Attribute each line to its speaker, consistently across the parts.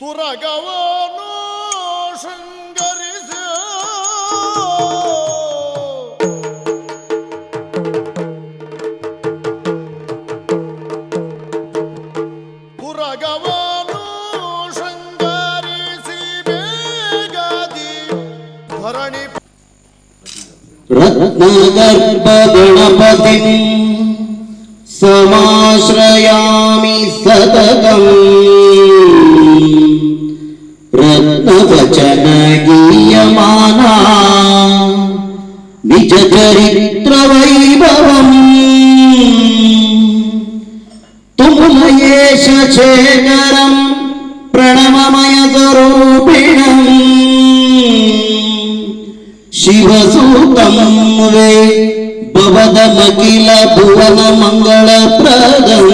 Speaker 1: ತುರಗವನು ಶೃಂಗರಿಸ. ತುರಗವನು ಶೃಂಗರಿಸಿ ಬೇಗದಿ ಧರಣಿ.
Speaker 2: ರತ್ನಗರ್ಭಗಣಪತಿ ಸಮಾಶ್ರಯಾಮಿ ಸತತಂ. ശേഖരം പ്രണവമയ സ്വരൂപിണം ശിവസൂതം വേ ഭവതമഖില ഭുവന മംഗളപ്രദം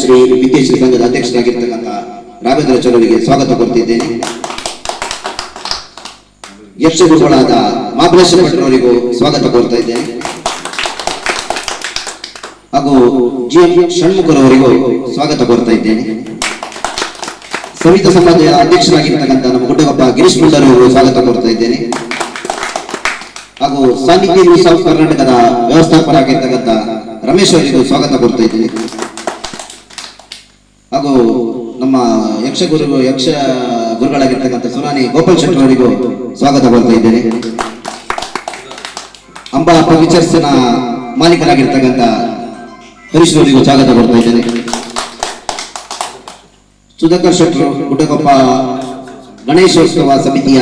Speaker 2: ಶ್ರೀ ವಿದ್ಯೇಶ್ರೀ ಸಂಘದ ಅಧ್ಯಕ್ಷರಾಗಿರ್ತಕ್ಕಂಥ ರಾಘವೇಂದ್ರ ಚಲುವಿಗೆ ಸ್ವಾಗತ ಕೊಡ್ತಿದ್ದೇನೆ ಯಕ್ಷಗುರುಗಳಾದ ಮಹಾಬಲೇಶ್ವರ ಭಟ್ರವರಿಗೂ ಸ್ವಾಗತ ಕೋರ್ತಾ ಇದ್ದೇನೆ. ಹಾಗೂ ಜಿ ಎಂ ಷಣ್ಮುಖರವರಿಗೂ ಸ್ವಾಗತ ಕೋರ್ತಾ ಇದ್ದೇನೆ. ಸವಿತ ಸಮಾಜದ ಅಧ್ಯಕ್ಷರಾಗಿರ್ತಕ್ಕಂಥ ನಮ್ಮ ಗುಡ್ಡಗಪ್ಪ ಗಿರೀಶ್ ಮುಂಡರವರು ಸ್ವಾಗತ ಕೋರ್ತಾ ಇದ್ದೇನೆ. ಹಾಗೂ ಸಾನ್ನಿಧ್ಯ ನ್ಯೂಸ್ ಆಫ್ ಕರ್ನಾಟಕದ ವ್ಯವಸ್ಥಾಪಕರಾಗಿರ್ತಕ್ಕಂಥ ರಮೇಶ್ ಅವರಿಗೂ ಸ್ವಾಗತ ಕೋರ್ತಾ ಇದ್ದೇನೆ. ಹಾಗೂ ನಮ್ಮ ಯಕ್ಷ ಗುರುಗಳು ಯಕ್ಷ ಗುರುಗಳಾಗಿರ್ತಕ್ಕಂಥ ಸುನಾನಿ ಗೋಪಾಲ್ ಶೆಟ್ಟಿ ಅವರಿಗೂ ಸ್ವಾಗತ ಕೋರ್ತಾ ಇದ್ದೇನೆ. ಅಂಬಾ ಫರ್ನಿಚರ್ಸ್ನ ಮಾಲೀಕರಾಗಿರ್ತಕ್ಕಂಥ ಹರೀಶ್ ಅವರಿಗೂ ಸ್ವಾಗತ ಕೊಡ್ತಾ ಇದ್ದೇನೆ. ಸುಧಾಕರ್ ಶೆಟ್ಟರು ಗುಡ್ಡಗೊಪ್ಪ ಗಣೇಶೋತ್ಸವ ಸಮಿತಿಯ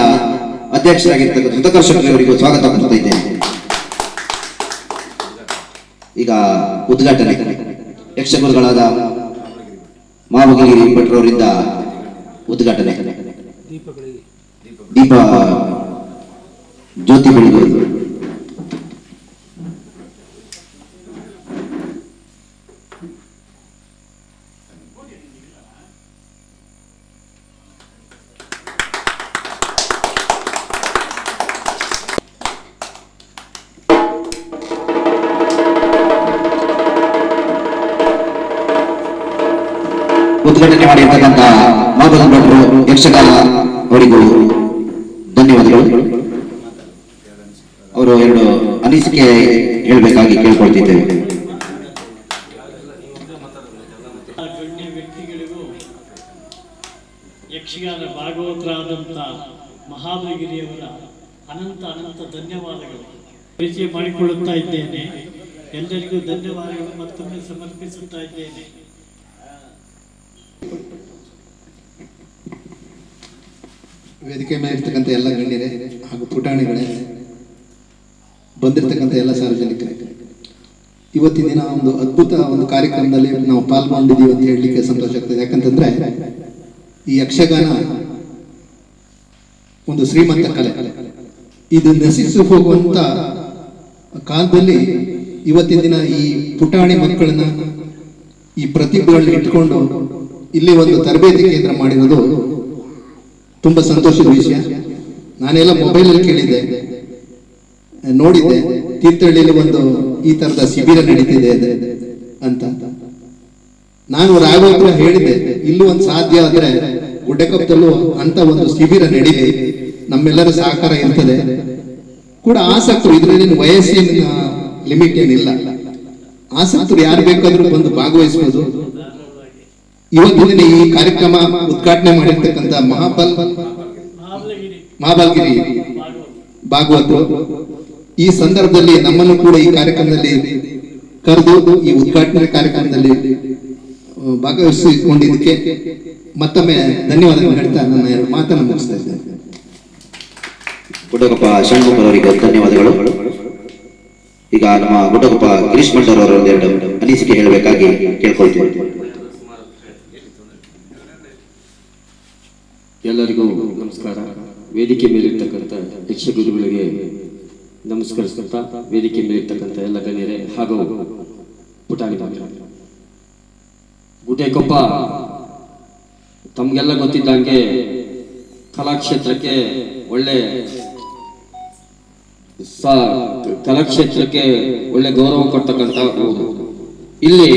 Speaker 2: ಅಧ್ಯಕ್ಷರಾಗಿರ್ತಕ್ಕಂಥ ಸುಧಾಕರ್ ಶೆಟ್ಟರ್ ಅವರಿಗೂ ಸ್ವಾಗತ ಕೊಡ್ತಾ ಇದ್ದೇನೆ. ಈಗ ಉದ್ಘಾಟನೆ. ಯಕ್ಷಗುರುಗಳಾದ ಮಾವಗಿರಿ ಭಟ್ರವರಿಂದ ಉದ್ಘಾಟನೆ. ದೀಪ ಜ್ಯೋತಿ ಬೆಳಗುವುದು ಯಕ್ಷಗಾನ ಅವರಿಗೂ ಧನ್ಯವಾದಗಳು. ಅವರು ಎರಡು ಅನಿಸಿಕೆ ಹೇಳಬೇಕಾಗಿ ಕೇಳ್ಕೊಳ್ತಿದ್ದೇವೆ.
Speaker 3: ವ್ಯಕ್ತಿಗಳಿಗೂ ಯಕ್ಷಗಾನ ಭಾಗವತರಾದಂಥ ಮಹಾಬಲಗಿರಿಯವರ ಅನಂತ ಅನಂತ ಧನ್ಯವಾದಗಳು. ಪರಿಚಯ ಮಾಡಿಕೊಳ್ಳುತ್ತಾ ಇದ್ದೇನೆ. ಎಲ್ಲರಿಗೂ ಧನ್ಯವಾದಗಳು ಮತ್ತೊಮ್ಮೆ ಸಮರ್ಪಿಸುತ್ತಾ ಇದ್ದೇನೆ.
Speaker 4: ವೇದಿಕೆ ಮೇಲೆ ಇರ್ತಕ್ಕಂಥ ಎಲ್ಲ ಗಣ್ಯರೇ ಹಾಗೂ ಪುಟಾಣಿಗಳೇ ಬಂದಿರತಕ್ಕಂಥ ಎಲ್ಲ ಸಾರ್ವಜನಿಕರೇ, ಇವತ್ತಿನ ದಿನ ಒಂದು ಅದ್ಭುತ ಒಂದು ಕಾರ್ಯಕ್ರಮದಲ್ಲಿ ನಾವು ಪಾಲ್ಗೊಂಡಿದ್ದೀವಿ ಅಂತ ಹೇಳಲಿಕ್ಕೆ ಸಂತೋಷ ಆಗ್ತದೆ. ಯಾಕಂತಂದ್ರೆ ಈ ಯಕ್ಷಗಾನ ಒಂದು ಶ್ರೀಮಂತ ಕಲೆ. ಇದು ನಶಿಸಿ ಹೋಗುವಂತ ಕಾಲದಲ್ಲಿ ಇವತ್ತಿನ ದಿನ ಈ ಪುಟಾಣಿ ಮಕ್ಕಳನ್ನ ಈ ಪ್ರತಿಭೆಗಳನ್ನ ಇಟ್ಕೊಂಡು ಇಲ್ಲಿ ಒಂದು ತರಬೇತಿ ಕೇಂದ್ರ ಮಾಡಿರೋದು ತುಂಬಾ ಸಂತೋಷದ ವಿಷಯ. ನಾನೆಲ್ಲ ಮೊಬೈಲಲ್ಲಿ ಕೇಳಿದ್ದೆ. ನೋಡಿದ್ದೆ, ತೀರ್ಥಹಳ್ಳಿಯಲ್ಲಿ ಒಂದು ಈ ತರದ ಶಿಬಿರ ನಡೀತಿದೆ ಅಂತ. ನಾನು ರಾಘವೇಂದ್ರ ಹೇಳಿದ್ದೆ, ಇಲ್ಲೂ ಒಂದು ಸಾಧ್ಯ ಆದ್ರೆ ಗುಡ್ಡಕಪ್ಪದಲ್ಲೂ ಅಂತ ಒಂದು ಶಿಬಿರ ನಡೀಲಿ. ನಮ್ಮೆಲ್ಲರ ಸಹಕಾರ ಇರ್ತದೆ. ಕೂಡ ಆಸಕ್ತರು, ಇದರಲ್ಲಿ ವಯಸ್ಸಿನ ಲಿಮಿಟ್ ಏನಿಲ್ಲ. ಆಸಕ್ತರು ಯಾರು ಬೇಕಾದ್ರೂ ಬಂದು ಭಾಗವಹಿಸಬಹುದು ಇವತ್ತಿನ ಈ ಕಾರ್ಯಕ್ರಮ ಉದ್ಘಾಟನೆ ಮಾಡಿರ್ತಕ್ಕಂಥ ಮಹಾಬಲ್
Speaker 3: ಮಹಾಬಲಗಿರಿ ಭಾಗವತ
Speaker 4: ಈ ಸಂದರ್ಭದಲ್ಲಿ ನಮ್ಮನ್ನು ಕೂಡ ಈ ಕಾರ್ಯಕ್ರಮದಲ್ಲಿ ಕರೆದು ಈ ಉದ್ಘಾಟನೆ ಕಾರ್ಯಕ್ರಮದಲ್ಲಿ ಭಾಗವಹಿಸಿಕೊಂಡಿದ್ದಕ್ಕೆ ಮತ್ತೊಮ್ಮೆ ಧನ್ಯವಾದಗಳು ಹೇಳ್ತಾ ನನ್ನ ಎರಡು ಮಾತನ್ನು ಮುಗಿಸ್ತಾ ಇದ್ದೇನೆ.
Speaker 2: ಷಣ್ಮುಖರವರಿಗೆ ಧನ್ಯವಾದಗಳು. ಈಗ ನಮ್ಮ ಗುಡ್ಡಗೊಪ್ಪ ಗಿರೀಶ್ ಮಂಡರ್ ಅವರ ಒಂದೆರಡು ಅನಿಸಿಕೆ ಹೇಳಬೇಕಾಗಿ ಕೇಳ್ಕೊಳ್ತೇವೆ
Speaker 5: ಎಲ್ಲರಿಗೂ ನಮಸ್ಕಾರ ವೇದಿಕೆ ಮೇಲಿರ್ತಕ್ಕಂಥ ಯಕ್ಷ ಗುರುಗಳಿಗೆ ನಮಸ್ಕರಿಸುತ್ತಾ ವೇದಿಕೆ ಮೇಲಿರ್ತಕ್ಕಂಥ ಎಲ್ಲ ಗಣ್ಯರೇ ಹಾಗೂ ಪುಟಾಣಿ. ಗುಡ್ಡೆಕೊಪ್ಪ ತಮಗೆಲ್ಲ ಗೊತ್ತಿದ್ದಂಗೆ ಕಲಾಕ್ಷೇತ್ರಕ್ಕೆ ಒಳ್ಳೆ ಕಲಾಕ್ಷೇತ್ರಕ್ಕೆ ಒಳ್ಳೆ ಗೌರವ ಕೊಡ್ತಕ್ಕಂಥ ಇಲ್ಲಿ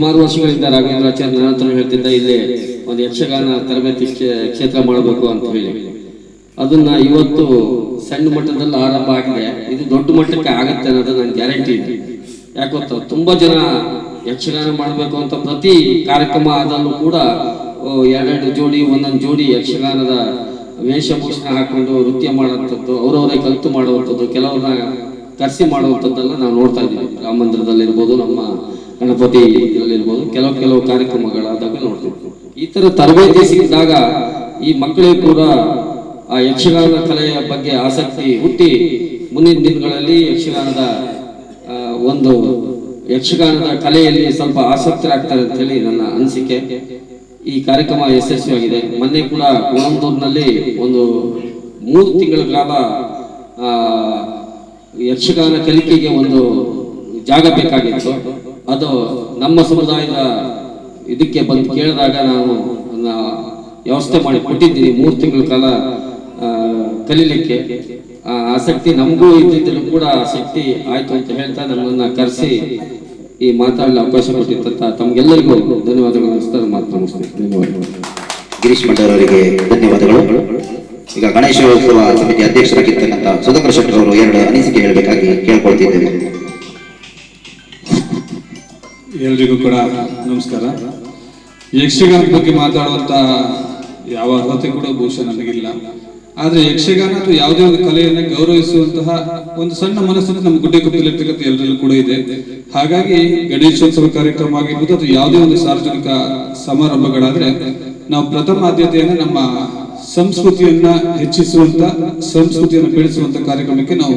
Speaker 5: ಸುಮಾರು ವರ್ಷಗಳಿಂದ ರಾಘವೇಂದ್ರಾಚಾರ್ಯ ನನ್ನ ಹೇಳ್ತಿದ್ದ ಇಲ್ಲಿ ಒಂದು ಯಕ್ಷಗಾನ ತರಬೇತಿ ಕ್ಷೇತ್ರ ಮಾಡಬೇಕು ಅಂತ ಹೇಳಿ. ಅದನ್ನ ಇವತ್ತು ಸಣ್ಣ ಮಟ್ಟದಲ್ಲಿ ಆರಂಭ ಆಗಿದೆ. ಇದು ದೊಡ್ಡ ಮಟ್ಟಕ್ಕೆ ಆಗತ್ತೆ ಅನ್ನೋದು ನನ್ನ ಗ್ಯಾರಂಟಿ ಇದೆ. ಯಾಕೆ ಗೊತ್ತಾ? ತುಂಬಾ ಜನ ಯಕ್ಷಗಾನ ಮಾಡಬೇಕು ಅಂತ ಪ್ರತಿ ಕಾರ್ಯಕ್ರಮ ಆದಲ್ಲೂ ಕೂಡ ಎರಡೆರಡು ಜೋಡಿ, ಒಂದೊಂದು ಜೋಡಿ ಯಕ್ಷಗಾನದ ವೇಷಭೂಷಣ ಹಾಕೊಂಡು ನೃತ್ಯ ಮಾಡುವಂಥದ್ದು, ಅವರವರೇ ಕಲಿತು ಮಾಡುವಂಥದ್ದು, ಕೆಲವ್ರನ್ನ ಕರೆಸಿ ಮಾಡುವಂಥದ್ದೆಲ್ಲ ನಾವು ನೋಡ್ತಾ ಇದ್ದೀವಿ. ರಾಮ ಮಂದಿರದಲ್ಲಿರ್ಬೋದು, ನಮ್ಮ ಗಣಪತಿ ಇದ್ರಲ್ಲಿರ್ಬೋದು ಕೆಲವು ಕೆಲವು ಕಾರ್ಯಕ್ರಮಗಳಾದಾಗ ನೋಡ್ತೀವಿ. ಈ ತರ ತರಬೇತಿ ಸಿಕ್ಕಿದಾಗ ಈ ಮಕ್ಕಳಿಗೆ ಕೂಡ ಆ ಯಕ್ಷಗಾನದ ಕಲೆಯ ಬಗ್ಗೆ ಆಸಕ್ತಿ ಹುಟ್ಟಿ ಮುಂದಿನ ದಿನಗಳಲ್ಲಿ ಯಕ್ಷಗಾನದ ಒಂದು ಯಕ್ಷಗಾನದ ಕಲೆಯಲ್ಲಿ ಸ್ವಲ್ಪ ಆಸಕ್ತರಾಗ್ತಾರೆ ಅಂತ ಹೇಳಿ ನನ್ನ ಅನಿಸಿಕೆ. ಈ ಕಾರ್ಯಕ್ರಮ ಯಶಸ್ವಿಯಾಗಿದೆ. ಮೊನ್ನೆ ಕೂಡ ಕೋಣಂದೂರಿನಲ್ಲಿ ಒಂದು ಮೂರು ತಿಂಗಳ ಕಾಲ ಯಕ್ಷಗಾನ ಕಲಿಕೆಗೆ ಒಂದು ಜಾಗ ಬೇಕಾಗಿತ್ತು. ಅದು ನಮ್ಮ ಸಮುದಾಯದ ಇದಕ್ಕೆ ಬಂದು ಕೇಳಿದಾಗ ನಾವು ವ್ಯವಸ್ಥೆ ಮಾಡಿ ಕೊಟ್ಟಿದ್ದೀನಿ ಮೂರು ತಿಂಗಳ ಕಾಲ ಕಲೀಲಿಕ್ಕೆ. ಆಸಕ್ತಿ ನಮಗೂ ಇದ್ದಿದ್ದರೂ ಕೂಡ ಆಸಕ್ತಿ ಆಯ್ತು ಅಂತ ಹೇಳ್ತಾ ನಮ್ಮನ್ನ ಕರೆಸಿ ಈ ಮಾತಾಡಲು ಅವಕಾಶ ಕೊಟ್ಟಿದ್ದಂತ ತಮಗೆಲ್ಲರಿಗೂ ಧನ್ಯವಾದಗಳು. ಅನಿಸ್ತಾ ಮಾತು ಧನ್ಯವಾದಗಳು.
Speaker 2: ಗಿರೀಶ್ ಮಂಡರವರಿಗೆ ಧನ್ಯವಾದಗಳು. ಈಗ ಗಣೇಶೋತ್ಸವ ಸಮಿತಿ ಅಧ್ಯಕ್ಷರಾಗಿರ್ತಕ್ಕಂಥ ಸುಧಾಕರ್ ಶೆಟ್ಟರ್ ಅವರು ಎರಡು ಅನಿಸಿಕೆ ಹೇಳಬೇಕಾಗಿ ಕೇಳ್ಕೊಳ್ತಿದ್ದೇವೆ.
Speaker 6: ಎಲ್ರಿಗೂ ಕೂಡ ನಮಸ್ಕಾರ. ಯಕ್ಷಗಾನದ ಬಗ್ಗೆ ಮಾತಾಡುವಂತ ಯಾವ ಅರ್ಹತೆ ಕೂಡ ಬಹುಶಃ ನನಗಿಲ್ಲ ಆದ್ರೆ ಯಕ್ಷಗಾನ ಅಥವಾ ಯಾವುದೇ ಒಂದು ಕಲೆಯನ್ನ ಗೌರವಿಸುವಂತಹ ಒಂದು ಸಣ್ಣ ಮನಸ್ಸನ್ನು ನಮ್ಮ ಗುಡ್ಡೆಕೊಪ್ಪಲಿರ್ತಕ್ಕಂಥ ಎಲ್ಲರಲ್ಲೂ ಕೂಡ ಇದೆ. ಹಾಗಾಗಿ ಗಣೇಶೋತ್ಸವ ಕಾರ್ಯಕ್ರಮ ಆಗಿರ್ಬೋದು ಅಥವಾ ಯಾವುದೇ ಒಂದು ಸಾರ್ವಜನಿಕ ಸಮಾರಂಭಗಳಾದ್ರೆ ನಾವು ಪ್ರಥಮ ಆದ್ಯತೆಯನ್ನ ನಮ್ಮ ಸಂಸ್ಕೃತಿಯನ್ನ ಹೆಚ್ಚಿಸುವಂತ, ಸಂಸ್ಕೃತಿಯನ್ನು ಬೆಳೆಸುವಂತ ಕಾರ್ಯಕ್ರಮಕ್ಕೆ ನಾವು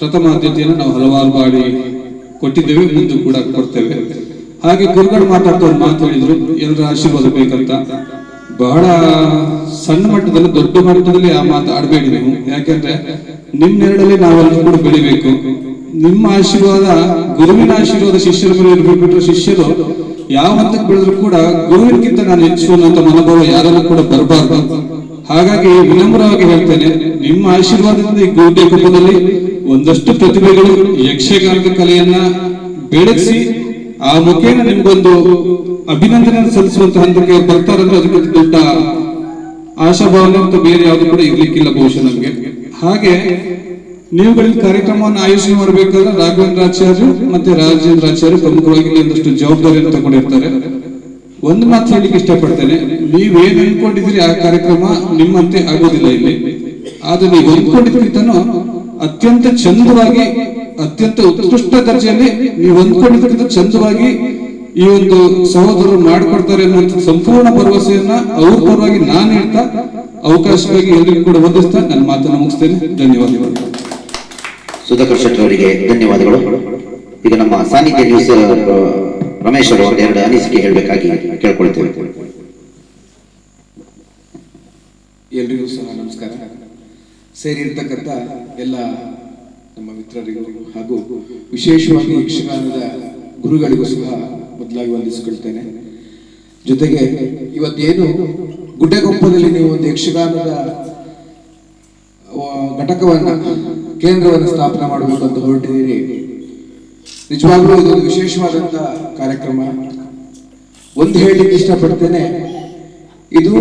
Speaker 6: ಪ್ರಥಮ ಆದ್ಯತೆಯನ್ನು ನಾವು ಹಲವಾರು ಬಾರಿ ಕೊಟ್ಟಿದ್ದೇವೆ, ಮುಂದೆ ಕೂಡ ಕೊಡ್ತೇವೆ. ಹಾಗೆ ಗುರುಗಳು ಮಾತಾಡ್ತಾ ಒಂದು ಮಾತು ಹೇಳಿದ್ರು ಎಲ್ಲರ ಆಶೀರ್ವಾದ ಬೇಕಂತ? ಬಹಳ ಸಣ್ಣ ಮಟ್ಟದಲ್ಲಿ, ದೊಡ್ಡ ಮಟ್ಟದಲ್ಲಿ ಆ ಮಾತು ಆಡಬೇಡಿ ನೀವು. ಯಾಕೆಂದ್ರೆ ನಿಮ್ಮೆರಡಲ್ಲಿ ನಾವೆಲ್ಲರೂ ಕೂಡ ಬೆಳಿಬೇಕು. ನಿಮ್ಮ ಆಶೀರ್ವಾದ, ಗುರುವಿನ ಆಶೀರ್ವಾದ ಶಿಷ್ಯರ ಮೇಲೆ ಇರ್ಬೇಕು ಶಿಷ್ಯರು ಯಾವ ಹಂತಕ್ಕೆ ಬೆಳೆದ್ರು ಕೂಡ ಗುರುವಿನಕ್ಕಿಂತ ನಾನು ಹೆಚ್ಚು ಅನ್ನೋ ಮನೋಭಾವ ಯಾರಲ್ಲೂ ಕೂಡ ಬರಬಾರ್ದು. ಹಾಗಾಗಿ ವಿನಮ್ರವಾಗಿ ಹೇಳ್ತೇನೆ, ನಿಮ್ಮ ಆಶೀರ್ವಾದದಿಂದ ಈ ಗುರುದೇ ಕುಟುಂಬದಲ್ಲಿ ಒಂದಷ್ಟು ಪ್ರತಿಭೆಗಳು ಯಕ್ಷಗಾನದ ಕಲೆಯನ್ನ ಬೆಳೆಸಿ ಆ ಮುಖೇನ ನಿಮ್ಗೊಂದು ಅಭಿನಂದನೆ ಸಲ್ಲಿಸುವಂತ ಹಂತಕ್ಕೆ ಬರ್ತಾರಂದ್ರೆ ಅದಕ್ಕೆ ದೊಡ್ಡ ಆಶಾಭಾವನೆ ಅಂತ ಬೇರೆ ಯಾವುದು ಕೂಡ ಇರ್ಲಿಕ್ಕಿಲ್ಲ ಬಹುಶಃ ನಮ್ಗೆ. ಹಾಗೆ ನೀವುಗಳ ಕಾರ್ಯಕ್ರಮವನ್ನು ಆಯೋಜನೆ ಮಾಡಬೇಕಾದ್ರೆ ರಾಘವೇಂದ್ರ ರಾಘವೇಂದ್ರಾಚಾರ್ಯರು ಮತ್ತೆ ರಾಜೇಂದ್ರ ಆಚಾರ್ಯ ಪ್ರಮುಖವಾಗಿ ಒಂದಷ್ಟು ಜವಾಬ್ದಾರಿಯನ್ನು ತಗೊಂಡಿರ್ತಾರೆ. ಒಂದು ಮಾತು ಹೇಳಿಕ್ಕೆ ಇಷ್ಟಪಡ್ತೇನೆ, ನೀವೇನು ಅನ್ಕೊಂಡಿದ್ದೀರಿ ಆ ಕಾರ್ಯಕ್ರಮ ನಿಮ್ಮಂತೆ ಆಗೋದಿಲ್ಲ ಇಲ್ಲಿ. ಆದ್ರೆ ನೀವು ಅಂದ್ಕೊಂಡಿದ್ದಕ್ಕಿಂತನೂ ಅತ್ಯಂತ ಚಂದವಾಗಿ ಅತ್ಯಂತ ಉತ್ಕೃಷ್ಟ ದರ್ಜೆಯಲ್ಲಿ ನೀವು ಅಂದ್ಕೊಂಡಿದ್ದಕ್ಕಿಂತ ಚಂದವಾಗಿ ಈ ಒಂದು ಸಹೋದರರು ಮಾಡಿಕೊಡ್ತಾರೆ ಅನ್ನುವಂಥ ಸಂಪೂರ್ಣ ಭರವಸೆಯನ್ನ ಅವ್ರ ಪರವಾಗಿ ನಾನು ಹೇಳ್ತಾ ಅವಕಾಶವಾಗಿ ಎಲ್ಲರಿಗೂ ಕೂಡ ಹೊಂದಿಸ್ತಾ ನನ್ನ ಮಾತನ್ನು ಮುಗಿಸ್ತೇನೆ. ಧನ್ಯವಾದಗಳು.
Speaker 2: ಸುಧಾಕರ್ ಶೆಟ್ಟರ್ ಅವರಿಗೆ ಧನ್ಯವಾದಗಳು. ಈಗ ನಮ್ಮ ಸಾನ್ನಿಧ್ಯ ನ್ಯೂಸ್ ರಮೇಶ್ ಅವರು ಒಂದೆರಡು ಅನಿಸಿಕೆ ಹೇಳಬೇಕಾಗಿ ಕೇಳ್ಕೊಳ್ತೇವೆ.
Speaker 7: ಎಲ್ರಿಗೂ ಸಹ ನಮಸ್ಕಾರ. ಸೇರಿರ್ತಕ್ಕಂಥ ಎಲ್ಲ ನಮ್ಮ ಮಿತ್ರರಿಗೂ ಹಾಗೂ ವಿಶೇಷವಾಗಿ ಯಕ್ಷಗಾನದ ಗುರುಗಳಿಗೂ ಸಹ ಮೊದಲಾಗಿ ವಂದಿಸಿಕೊಳ್ತೇನೆ. ಜೊತೆಗೆ ಇವತ್ತೇನು ಗುಡ್ಡಗೊಪ್ಪದಲ್ಲಿ ನೀವು ಒಂದು ಯಕ್ಷಗಾನದ ಘಟಕವನ್ನು, ಕೇಂದ್ರವನ್ನು ಸ್ಥಾಪನೆ ಮಾಡಬೇಕು ಅಂತ ಹೊರಟಿದ್ದೀರಿ. ನಿಜವಾಗ್ಲೂ ಇದೊಂದು ವಿಶೇಷವಾದಂತ ಕಾರ್ಯಕ್ರಮ. ಒಂದು ಹೇಳಲಿಕ್ಕೆ ಇಷ್ಟಪಡ್ತೇನೆ, ಇದು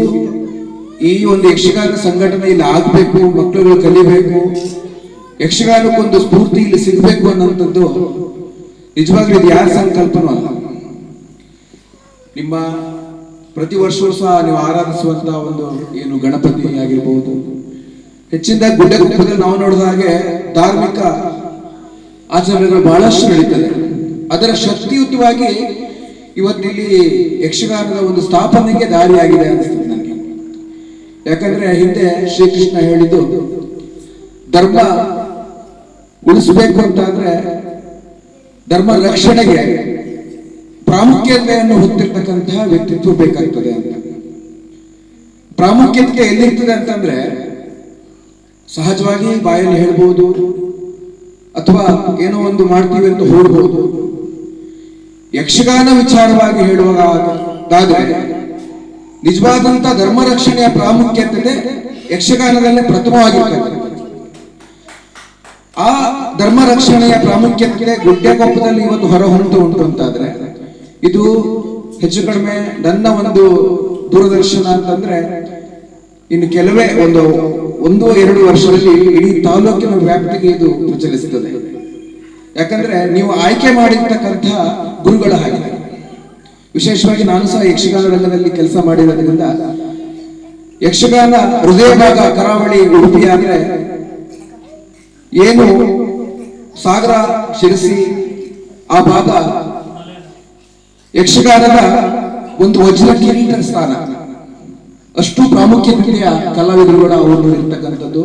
Speaker 7: ಈ ಒಂದು ಯಕ್ಷಗಾನ ಸಂಘಟನೆ ಇಲ್ಲಿ ಆಗ್ಬೇಕು, ಮಕ್ಕಳುಗಳು ಕಲಿಬೇಕು ಯಕ್ಷಗಾನಕ್ಕೊಂದು ಸ್ಫೂರ್ತಿ ಇಲ್ಲಿ ಸಿಗಬೇಕು ಅನ್ನೋಂಥದ್ದು ನಿಜವಾಗ್ಲೂ ಇದು ಯಾರ ಸಂಕಲ್ಪನೂ ನಿಮ್ಮ ಪ್ರತಿ ವರ್ಷವೂ ಸಹ ನೀವು ಆರಾಧಿಸುವಂತ ಒಂದು ಏನು ಗಣಪತಿ ಹೆಚ್ಚಿನದಾಗಿ ಗುಡ್ಡ ಗುಡ್ಡದಲ್ಲಿ ನಾವು ನೋಡಿದ ಹಾಗೆ ಧಾರ್ಮಿಕ ಆಚರಣೆಗಳು ಬಹಳಷ್ಟು ನಡೀತದೆ. ಅದರ ಶಕ್ತಿಯುತವಾಗಿ ಇವತ್ತಿಲ್ಲಿ ಯಕ್ಷಗಾನದ ಒಂದು ಸ್ಥಾಪನೆಗೆ ದಾರಿಯಾಗಿದೆ ಅನಿಸ್ತದೆ ನನಗೆ. ಯಾಕಂದ್ರೆ ಹಿಂದೆ ಶ್ರೀಕೃಷ್ಣ ಹೇಳಿದ್ದು, ಧರ್ಮ ಉಳಿಸ್ಬೇಕು ಅಂತ ಅಂದ್ರೆ ಧರ್ಮ ರಕ್ಷಣೆಗೆ ಪ್ರಾಮುಖ್ಯತೆಯನ್ನು ಹೊತ್ತಿರ್ತಕ್ಕಂತಹ ವ್ಯಕ್ತಿತ್ವ ಬೇಕಾಗ್ತದೆ ಅಂತ. ಪ್ರಾಮುಖ್ಯತೆ ಎಲ್ಲಿರ್ತದೆ ಅಂತಂದ್ರೆ ಸಹಜವಾಗಿ ಬಾಯಲ್ಲಿ ಹೇಳ್ಬೋದು ಅಥವಾ ಏನೋ ಒಂದು ಮಾಡ್ತೀವಿ ಅಂತ ಹೋಗ್ಬೋದು. ಯಕ್ಷಗಾನ ವಿಚಾರವಾಗಿ ಹೇಳುವಾಗಾದ್ರೆ ನಿಜವಾದಂತ ಧರ್ಮ ರಕ್ಷಣೆಯ ಪ್ರಾಮುಖ್ಯತೆ ಯಕ್ಷಗಾನದಲ್ಲೇ ಪ್ರಥಮವಾಗಿರ್ತಕ್ಕಂಥದ್ದು ಆ ಧರ್ಮ ರಕ್ಷಣೆಯ ಪ್ರಾಮುಖ್ಯತೆ ಗುಡ್ಡೆಗೊಪ್ಪದಲ್ಲಿ ಇವತ್ತು ಹೊರ ಹೊರಟು ಉಂಟು ಅಂತಾದ್ರೆ, ಇದು ಹೆಚ್ಚು ಕಡಿಮೆ ನನ್ನ ಒಂದು ದೂರದರ್ಶನ ಅಂತಂದ್ರೆ, ಇನ್ನು ಕೆಲವೇ ಒಂದು ಒಂದು ಎರಡು ವರ್ಷದಲ್ಲಿ ಇಡೀ ತಾಲೂಕಿನ ವ್ಯಾಪ್ತಿಗೆ ಇದು ಪ್ರಚಲಿಸುತ್ತದೆ. ಯಾಕಂದ್ರೆ ನೀವು ಆಯ್ಕೆ ಮಾಡಿರ್ತಕ್ಕಂಥ ಗುರುಗಳ ಹಾಗೆ. ವಿಶೇಷವಾಗಿ ನಾನು ಸಹ ಯಕ್ಷಗಾನ ರಂಗದಲ್ಲಿ ಕೆಲಸ ಮಾಡಿರೋದ್ರಿಂದ, ಯಕ್ಷಗಾನ ಹೃದಯ ಭಾಗ ಕರಾವಳಿ ಉಡುಪಿ ಆದ್ರೆ ಏನು ಸಾಗರ ಶಿರಸಿ ಆ ಭಾಗ ಯಕ್ಷಗಾನದ ಒಂದು ವಜ್ರ ಕಿರೀಟ ಸ್ಥಾನ. ಅಷ್ಟು ಪ್ರಾಮುಖ್ಯತೆಯ ಕಲಾವಿದರುಗಳ ಅವರು ಇರ್ತಕ್ಕಂಥದ್ದು.